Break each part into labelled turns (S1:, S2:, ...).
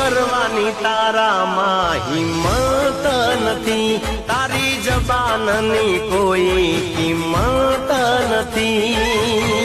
S1: કરવાની તારામાં હિંમત નથી. તારી જબાનની કોઈ કિંમત નથી.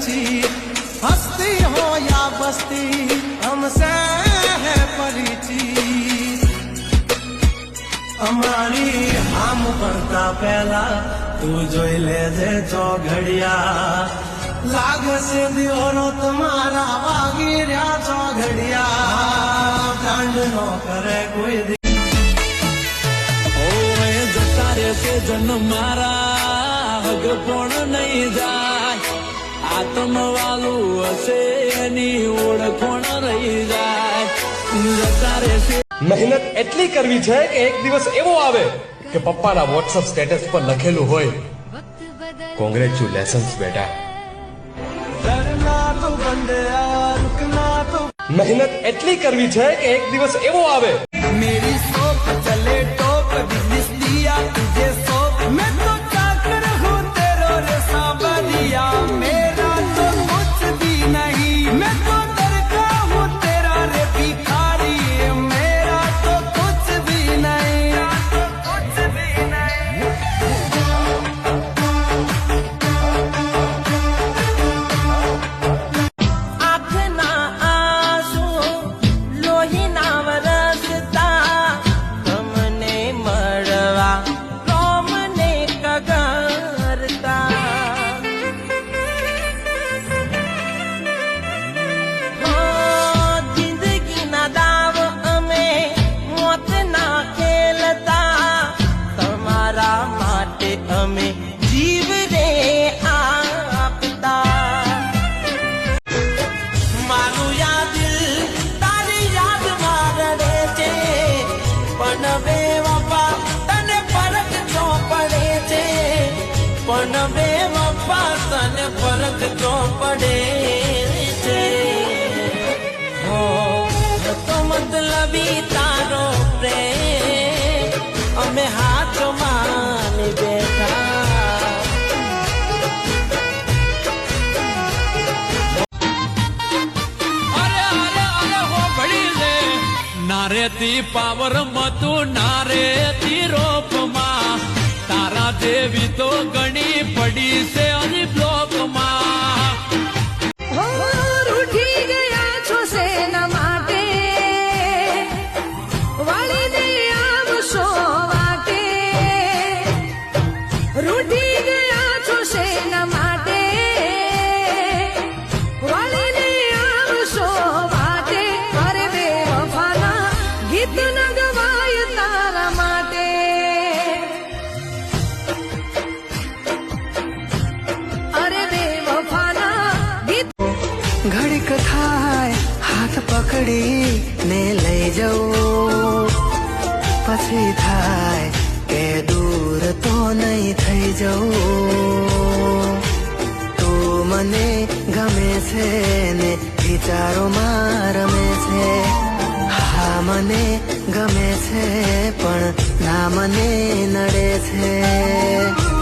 S2: છી હસ્તી
S1: હો યા બસ્તી હમસે હે
S3: પરિચિત અમારી હામ પડતા પહેલા તું જોઈ લેજે ચોઘડિયા લાગશે દિવનો તમારા વાગી રહ્યા ચોઘડિયા કાંડ નો કરે કોઈ દી
S4: જતા રહે છે જન્મ મારા હગ પણ નહીં જા આતમવાલું હશે એની ઓળખોણ રહી જાય.
S5: મહેનત એટલી કરવી છે કે એક દિવસ એવો આવે કે પપ્પાના વોટ્સઅપ સ્ટેટસ પર લખેલું હોય.
S2: કોંગ્રેચ્યુ
S5: લેસન્સ બેટા. મહેનત એટલી કરવી છે કે એક દિવસ એવો આવે.
S1: મેરી સોપ ચલે મતલબી તારો પ્રેમ અમે હાથમાં માની બેઠા
S4: અરે અરે અરે હો ભળી લે નારે તી પાવર મતું નારે તી રોપમાં તારા દેવી તો ગણી પડી છે અને બ્લોકમાં
S2: ને
S3: લઈ જવું પછી થાય કે દૂર તો નહીં થઈ જવું તું મને ગમે છે ને વિચારોમાં રમે છે. હા, મને ગમે છે, પણ ના મને નડે છે.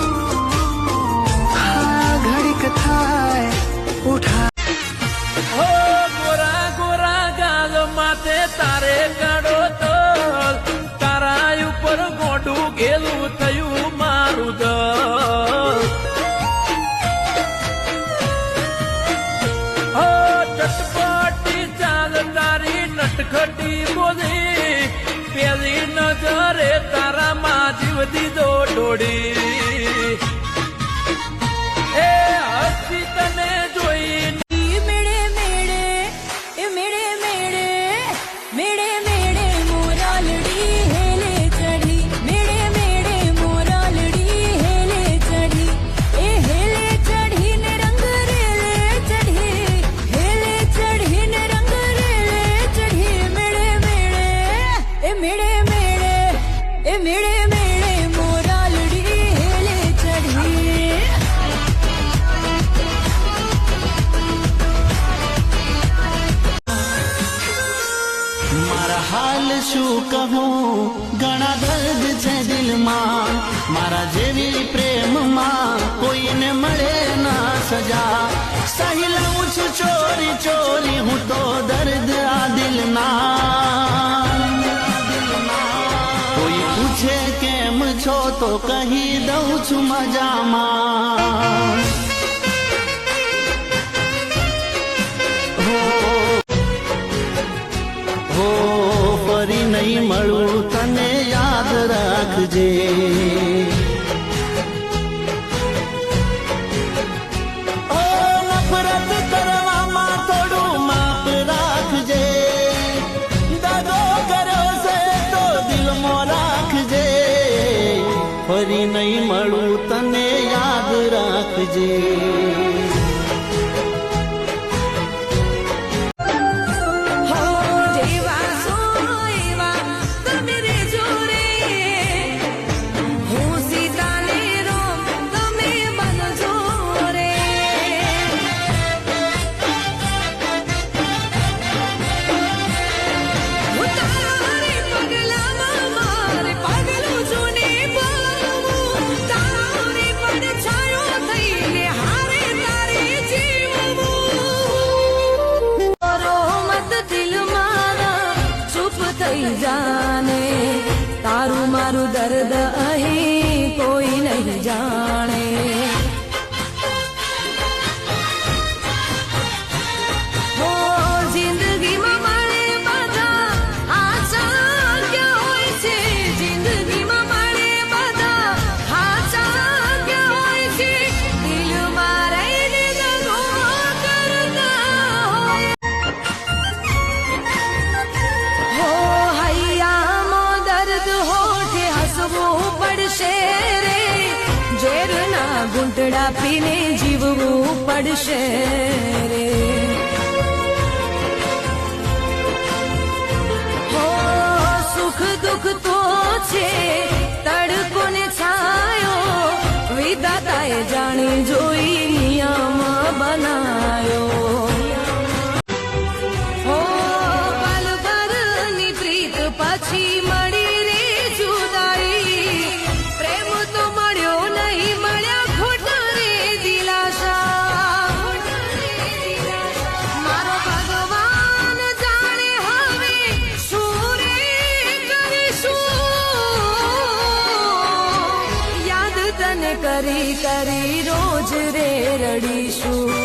S4: પાસે તારે કાઢો તો તારા ઉપર ગોડું ગેલું થયું
S6: મારું દ ચટપટી ચાલ, તારી નટખટી બોલી. પેલી નજરે તારા માં જીવ
S7: દીધો ઢોળી શું કહું? ઘણા દર્દ છે દિલમાં. મારા જેવી પ્રેમમાં કોઈને મળે ના સજા. સહી લઉં છું ચોરી ચોરી, હું તો દર્દ આ દિલના કોઈ પૂછે કેમ છો તો કહી દઉં છું મજામાં. નહીં મળું, તને યાદ રાખજે. ઓ, નફરત કરવામાં થોડું માપ રાખજે. દાદો કર્યો છે તો દિલમાં રાખજે. ફરી નહીં મળું, તને યાદ રાખજે.
S2: down. જીવડા જીવવું પડશે રે. સુખ દુઃખ તો છે કરી રોજ રે રડીશું.